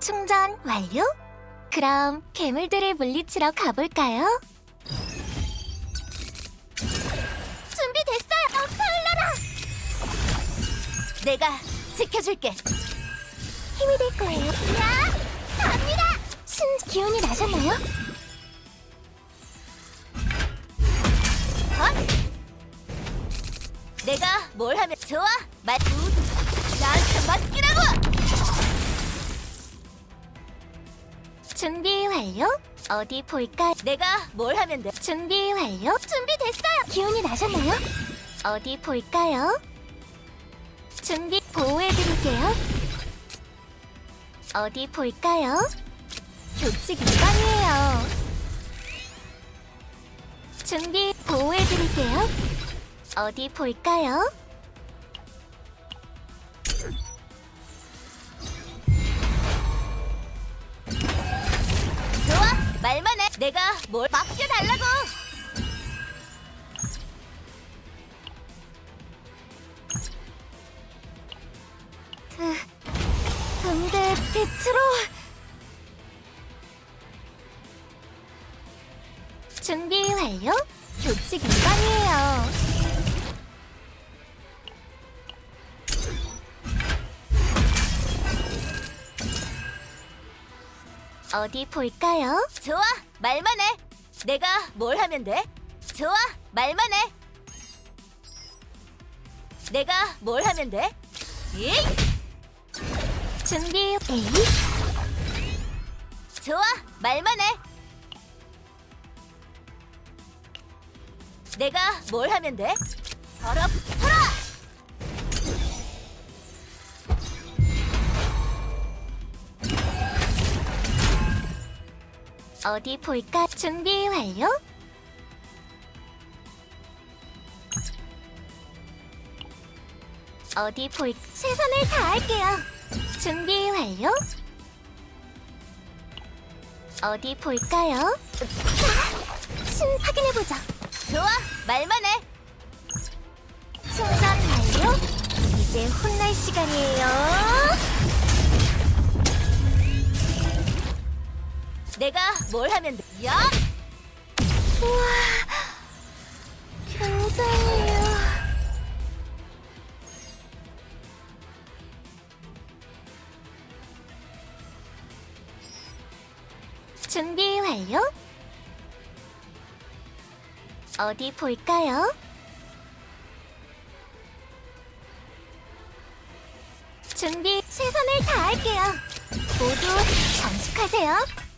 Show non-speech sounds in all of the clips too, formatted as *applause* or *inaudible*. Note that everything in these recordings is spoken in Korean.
충전 완료? 그럼 괴물들을 물리치러 가볼까요? 준비됐어요! 흘러라! 내가 지켜줄게. 힘이 될 거예요. 야! 갑니다! 신 기운이 나셨나요? 헛! 내가 뭘 하면 좋아? 말 나한테 맡기라고! 준비 완료? 어디 볼까? 내가 뭘 하면 돼? 준비 완료? 준비됐어요! 기운이 나셨나요? 어디 볼까요? 준비 보호해드릴게요. 어디 볼까요? 규칙 위반이에요. 준비 보호해드릴게요. 어디 볼까요? 말만 해. 내가 뭘 맡겨달라고. 그, 근데 빛으로 준비 완료? 규칙 위반이에요. 어디 볼까요? 좋아, 말만 해. 내가 뭘 하면 돼? 좋아, 말만 해. 내가 뭘 하면 돼? 이 준비 에이 좋아, 말만 해. 내가 뭘 하면 돼? 얼어붙어 어디 볼까? 준비 완료? 어디 볼 최선을 다할게요. 준비 완료? 어디 볼까요? 자, 신 확인해 보자. 좋아, 말만 해. 충전 완료? 이제 혼날 시간이에요. 내가 뭘 하면 돼? 야! 우와, 굉장해요. 준비 완료? 어디 볼까요? 준비 최선을 다할게요. 모두 잠식하세요.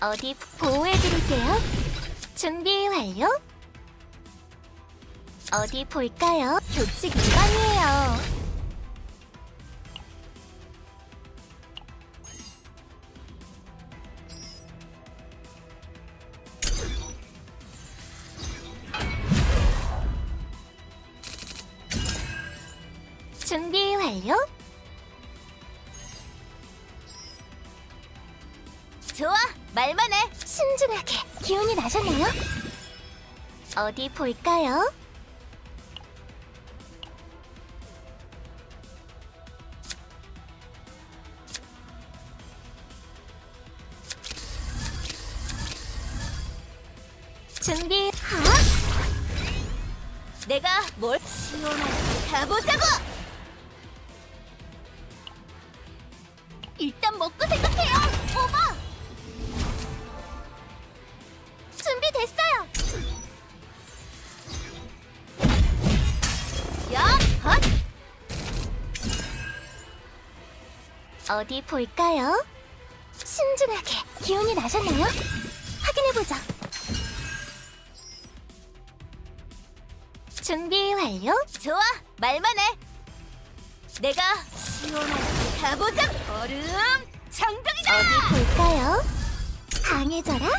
어디 보호해드릴게요. 준비 완료? 어디 볼까요? 규칙 위반이에요. 준비 완료? 좋아, 말만 해. 신중하게 기운이 나셨나요? 어디 볼까요? 준비 하 내가 뭘 시원하게 가보자고! 일단 먹고 생각해요 어디 볼까요? 신중하게 기운이 나셨나요? 확인해보자. 준비 완료? 좋아, 말만 해. 내가 시원하게 가보자. 얼음 장정이다. 어디 볼까요? 강해져라? *laughs*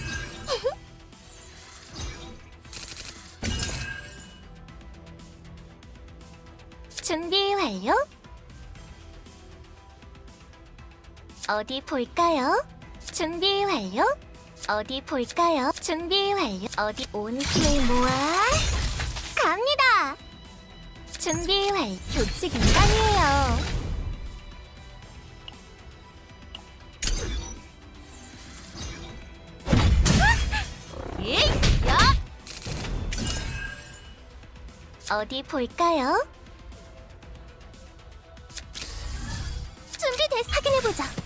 준비 완료? 어디 볼까요? 준비 완료. 어디 볼까요? 준비 완료. 어디 온 힘을 모아 갑니다. 준비 완료. 교칙 인간이에요. 이, 야, 어디 볼까요? 준비됐 확인해보자.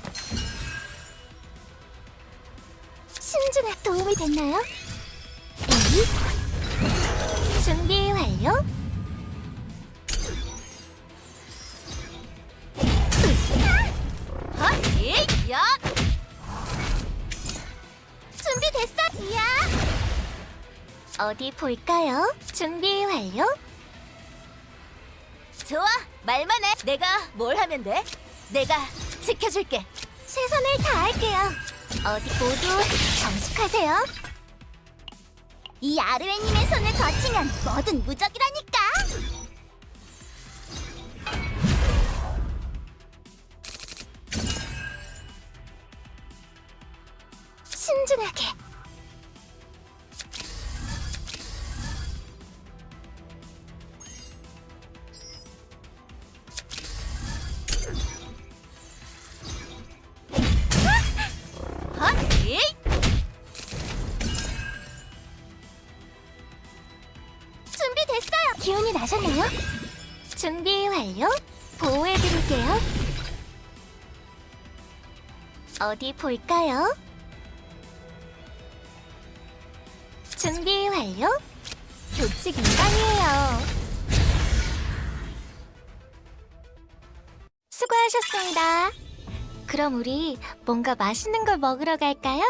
신중에 도움이 됐나요? 에이? 준비 완료. 헛, 이, 야, 준비됐어? 이야. 어디 볼까요? 준비 완료. 좋아. 말만 해. 내가 뭘 하면 돼? 내가 지켜줄게. 최선을 다할게요. 어디 모두 정숙하세요. 이 아르웨님의 손을 거치면 뭐든 무적이라니까. 기운이 나셨나요? 준비 완료. 보호해드릴게요. 어디 볼까요? 준비 완료. 교칙 인간이에요. 수고하셨습니다. 그럼 우리 뭔가 맛있는 걸 먹으러 갈까요?